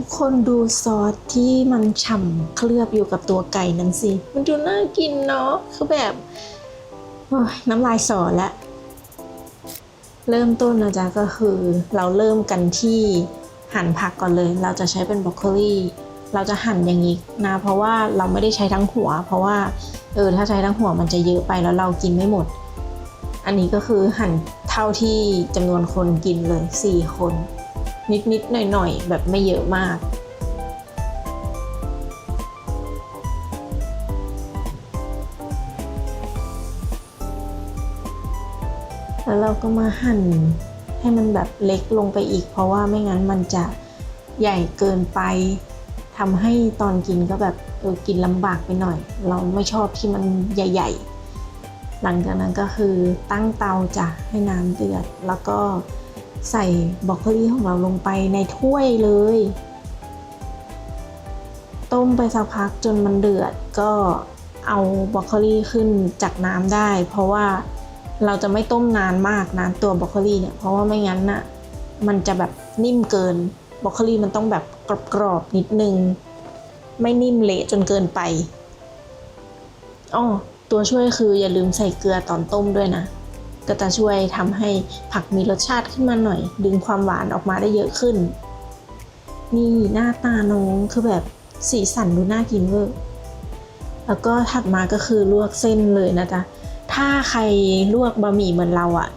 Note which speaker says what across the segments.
Speaker 1: ทุกคนดูซอสที่มันฉ่ำเคลือบอยู่กับตัวไก่นั้นสิ มันดูน่ากินเนาะ คือแบบน้ำลายสอแล้วเริ่มต้นนะจ๊ะก็คือเราเริ่มกันที่หั่นผักก่อนเลย เราจะใช้เป็นบรอกโคลีเราจะหั่นอย่างนี้นะ เพราะว่าเราไม่ได้ใช้ทั้งหัว เพราะว่าเออถ้าใช้ทั้งหัวมันจะเยอะไปแล้วเรากินไม่หมด อันนี้ก็คือหั่นเท่าที่จำนวนคนกินเลย 4 คน นิดๆหน่อยๆ แบบไม่เยอะมาก แล้วเราก็มาหั่นให้มันแบบเล็กลงไปอีก เพราะว่าไม่งั้นมันจะใหญ่เกินไปทำให้ตอนกินก็แบบเออกินลำบากไปหน่อย เราไม่ชอบที่มันใหญ่ ๆ หลังจากนั้นก็คือตั้งเตาจ้ะให้น้ำเดือดแล้วก็ ใส่บรอกโคลีของเราลงไปในถ้วยเลย ต้มไปสักพักจนมันเดือดก็เอาบรอกโคลีขึ้นจากน้ำได้ เพราะว่าเราจะไม่ต้มนานมากนะตัวบรอกโคลีเนี่ยเพราะว่าไม่งั้นน่ะมันจะแบบนิ่มเกินบรอกโคลีมันต้องแบบกรอบๆนิดนึง ไม่นิ่มเละจนเกินไปอ๋อตัวช่วยคืออย่าลืมใส่เกลือตอนต้มด้วยนะ ก็จะช่วยทำให้ผักมีรสชาติขึ้นมาหน่อย ดึงความหวานออกมาได้เยอะขึ้น นี่หน้าตาน้องคือแบบสีสันดูน่ากินเวอร์แล้วก็ถัดมาก็คือลวกเส้นเลยนะจ๊ะ ถ้าใครลวกบะหมี่เหมือนเราอะ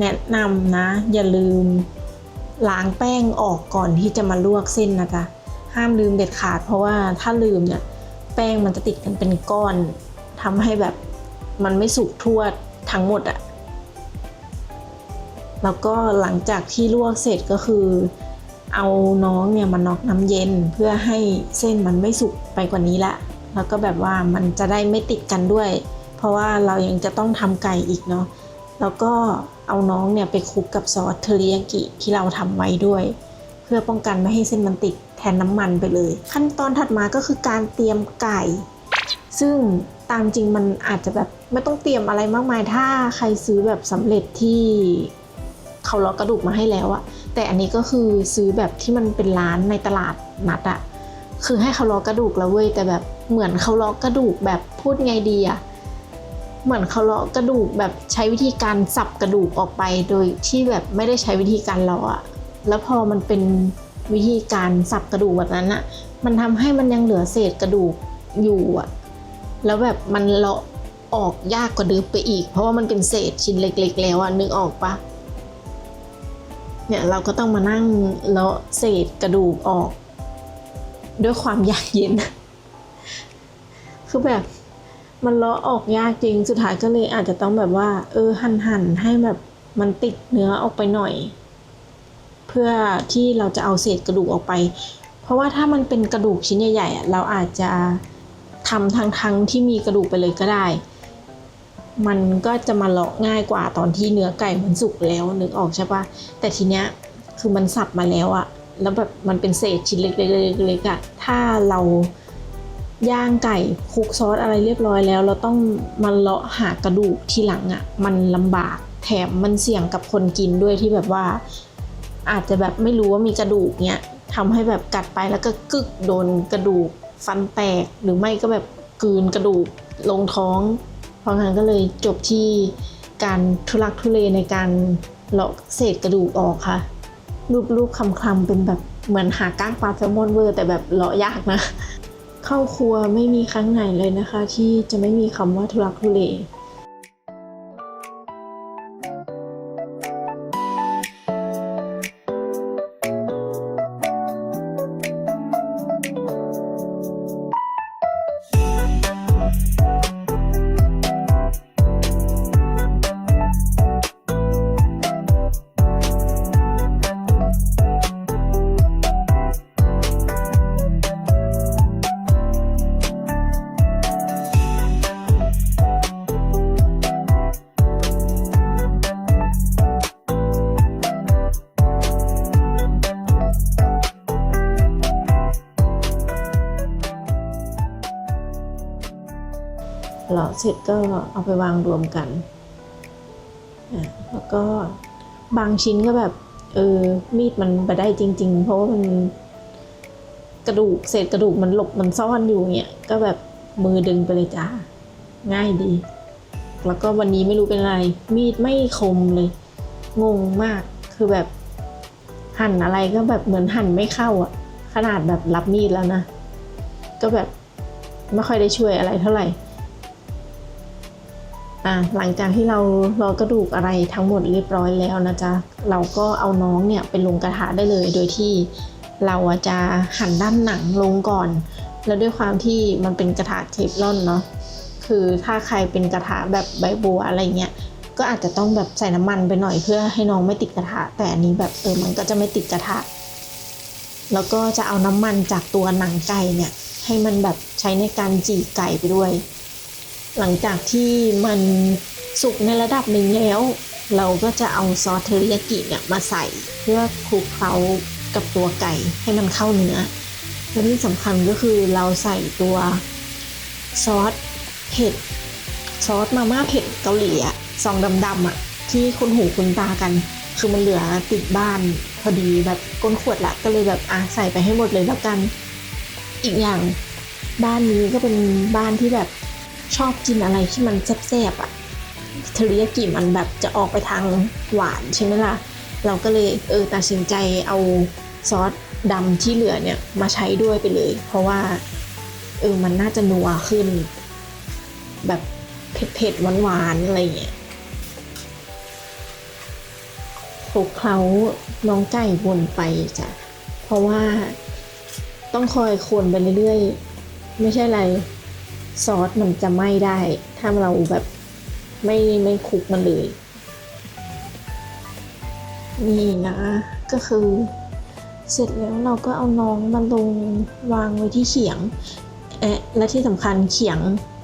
Speaker 1: แนะนำนะ อย่าลืมล้างแป้งออกก่อนที่จะมาลวกเส้นนะจ๊ะ ห้ามลืมเด็ดขาด เพราะว่าถ้าลืมเนี่ยแป้งมันจะติดกันเป็นก้อนทำให้แบบมันไม่สุกทั่วทั้งหมดอะ แล้วก็หลังจากที่ลวกเสร็จก็คือ เอาน้องเนี่ยมาน็อกน้ำเย็นเพื่อให้เส้นมันไม่สุกไปกว่านี้ละ แล้วก็แบบว่ามันจะได้ไม่ติดกันด้วย เพราะว่าเรายังจะต้องทำไก่อีกเนาะแล้วก็เอาน้องเนี่ยไปคลุกกับซอสเทริยากิที่เราทำไว้ด้วย เพื่อป้องกันไม่ให้เส้นมันติดแทนน้ำมันไปเลย ขั้นตอนถัดมาก็คือการเตรียมไก่ ซึ่งตามจริงมันอาจจะแบบไม่ต้องเตรียมอะไรมากมายถ้าใครซื้อแบบสำเร็จที่ เขาเลาะกระดูกมาให้แล้วอะแต่อันนี้ก็คือซื้อแบบที่มันเป็นร้านในตลาดนัดอะคือให้เขาเลาะกระดูกแล้วเว้ยแต่แบบเหมือนเขาเลาะกระดูกแบบพูดไงดีอะเหมือนเขาเลาะกระดูกแบบใช้วิธีการสับกระดูกออกไปโดยที่แบบไม่ได้ใช้วิธีการเลาะอะแล้วพอมันเป็นวิธีการสับกระดูกแบบนั้นอะมันทำให้มันยังเหลือเศษกระดูกอยู่อะแล้วแบบมันเลาะออกยากกว่าเดิมไปอีก เพราะว่ามันเป็นเศษชิ้นเล็ก ๆ แล้วอะนึกออกปะ เนี่ยเราก็ต้องมานั่งเลาะเศษกระดูกออก ด้วยความยากเย็น คือแบบมันเลาะออกยากจริงสุดท้ายก็เลยอาจจะต้องแบบว่า เออหั่นหั่นๆให้แบบมันติดเนื้อออกไปหน่อย เพื่อที่เราจะเอาเศษกระดูกออกไป เพราะว่าถ้ามันเป็นกระดูกชิ้นใหญ่ๆเราอาจจะทำทั้งทั้งๆที่มีกระดูกไปเลยก็ได้ มันก็จะมาเลาะง่ายกว่าตอนที่เนื้อไก่มันสุกแล้วนึกออกใช่ปะแต่ทีเนี้ยคือมันสับมาแล้วอะแล้วแบบมันเป็นเศษชิ้นเล็กๆๆๆอะถ้าเราย่างไก่คลุกซอสอะไรเรียบร้อยแล้ว เราต้องมาเลาะหากระดูกทีหลังอะมันลำบากแถมมันเสี่ยงกับคนกินด้วยที่แบบว่า อาจจะแบบไม่รู้ว่ามีกระดูกเนี้ยทำให้แบบกัดไปแล้วก็กึกโดนกระดูกฟันแตกหรือไม่ก็แบบกืนกระดูกลงท้อง เพราะงั้นก็เลยจบที่การทุลักทุเลในการเลาะเศษกระดูกออกค่ะ รูปๆคำคลำเป็นแบบเหมือนหาก้างปลาแซลมอนเวอร์ แต่แบบเลาะยากนะ เข้าครัวไม่มีครั้งไหนเลยนะคะ ที่จะไม่มีคำว่าทุลักทุเล เลาะเสร็จก็เอาไปวางรวมกันแล้วก็บางชิ้นก็แบบเออมีดมันไปได้จริง ๆ เพราะว่ามันกระดูกเศษกระดูกมันหลบมันซ่อนอยู่เนี่ยก็แบบมือดึงไปเลยจ้าง่ายดี แล้วก็วันนี้ไม่รู้เป็นอะไร มีดไม่คมเลย งงมากคือแบบหั่นอะไรก็แบบเหมือนหั่นไม่เข้าอะขนาดแบบรับมีดแล้วนะ ก็แบบไม่ค่อยได้ช่วยอะไรเท่าไหร่ อะหลังจากที่เรารอกระดูกอะไรทั้งหมดเรียบร้อยแล้วนะจ๊ะเราก็เอาน้องเนี่ยไปลงกระทะได้เลยโดยที่เราจะหั่นด้านหนังลงก่อน แล้วด้วยความที่มันเป็นกระทะเทฟลอนเนาะคือถ้าใครเป็นกระทะแบบใบบัวอะไรเงี้ยก็อาจจะต้องแบบใส่น้ำมันไปหน่อยเพื่อให้น้องไม่ติดกระทะ แต่อันนี้แบบเออมันก็จะไม่ติดกระทะ แล้วก็จะเอาน้ำมันจากตัวหนังไก่เนี่ยให้มันแบบใช้ในการจี่ไก่ไปด้วย หลังจากที่มันสุกในระดับหนึ่งแล้ว เราก็จะเอาซอสเทอริยากิเนี่ยมาใส่ เพื่อคลุกเคล้ากับตัวไก่ให้มันเข้าเนื้อและที่สำคัญก็คือเราใส่ตัวซอสเผ็ดซอสมาม่าเผ็ดเกาหลีอะซองดำๆอะที่คุณหูคุณตากัน คือมันเหลือติดบ้านพอดีแบบก้นขวดละก็เลยแบบอะใส่ไปให้หมดเลยแล้วกัน อีกอย่างบ้านนี้ก็เป็นบ้านที่แบบ ชอบกินอะไรที่มันแซ่บๆอะเทริยากิมันแบบจะออกไปทางหวานใช่ไหมล่ะ เราก็เลยเออตัดสินใจเอาซอสดำที่เหลือเนี่ยมาใช้ด้วยไปเลย เพราะว่าเออมันน่าจะนัวขึ้น แบบเผ็ดๆหวานๆอะไรอย่างเงี้ยคลุกเคล้าน้องไก่วนไปจ้ะ เพราะว่าต้องคอยคนไปเรื่อยๆ ไม่ใช่อะไร ซอสมันจะไหม้ได้ ถ้าเราแบบไม่ไม่คลุกมันเลย นี่นะก็คือเสร็จแล้วเราก็เอาน้องมาลงวางไว้ที่เขียงเอ๊ะและที่สำคัญเขียง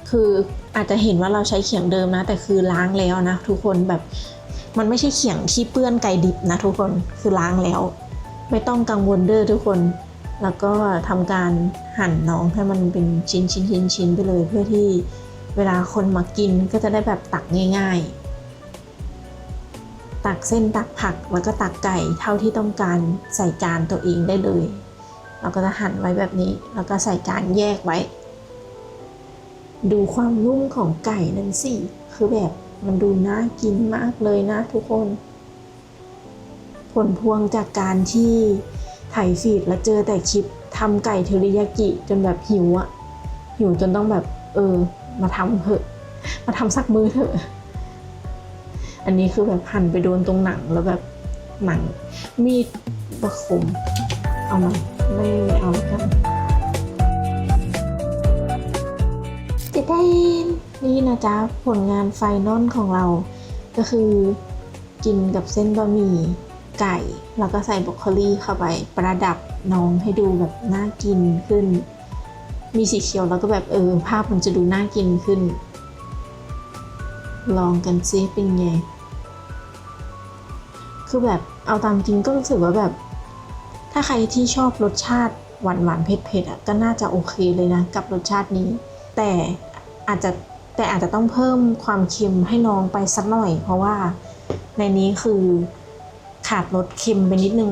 Speaker 1: คืออาจจะเห็นว่าเราใช้เขียงเดิมนะ แต่คือล้างแล้วนะ ทุกคนแบบมันไม่ใช่เขียงที่เปื้อนไก่ดิบนะทุกคนคือล้างแล้ว ไม่ต้องกังวลเด้อทุกคน แล้วก็ทำการหั่นน้องให้มันเป็นชิ้นชิ้นชิ้นชิ้นไปเลย เพื่อที่เวลาคนมากินก็จะได้แบบตักง่าย ๆ ตักเส้นตักผักแล้วก็ตักไก่เท่าที่ต้องการใส่จานตัวเองได้เลย เราก็จะหั่นไว้แบบนี้ แล้วก็ใส่จานแยกไว้ ดูความนุ่มของไก่นั่นสิคือแบบมันดูน่ากินมากเลยนะทุกคน ผลพวงจากการที่ ถ่ายฟีดแล้วเจอแต่คลิปทำไก่เทอริยากิจนแบบหิวอะหิวจนต้องแบบ เออ มาทำเถอะ มาทำสักมือเถอะ อันนี้คือแบบหั่นไปโดนตรงหนังแล้วแบบหนัง มีดประคม เอามาไม่เอาแล้วกันเจะได้นี่นะจ๊ะ ผลงานไฟนอลของเรา ก็คือกินกับเส้นบะหมี่ ไก่ แล้วก็ใส่บรอกโคลีเข้าไปประดับน้องให้ดูแบบน่ากินขึ้น มีสีเขียวแล้วก็แบบเออ ภาพมันจะดูน่ากินขึ้น ลองกันซิเป็นไง คือแบบเอาตามจริงก็รู้สึกว่าแบบ ถ้าใครที่ชอบรสชาติหวานหวานเผ็ดเผ็ดอะก็น่าจะโอเคเลยนะ กับรสชาตินี้ แต่อาจจะแต่อาจจะต้องเพิ่มความเค็มให้น้องไปสักหน่อย เพราะว่าในนี้คือ ขาดรสเค็มไปนิดนึง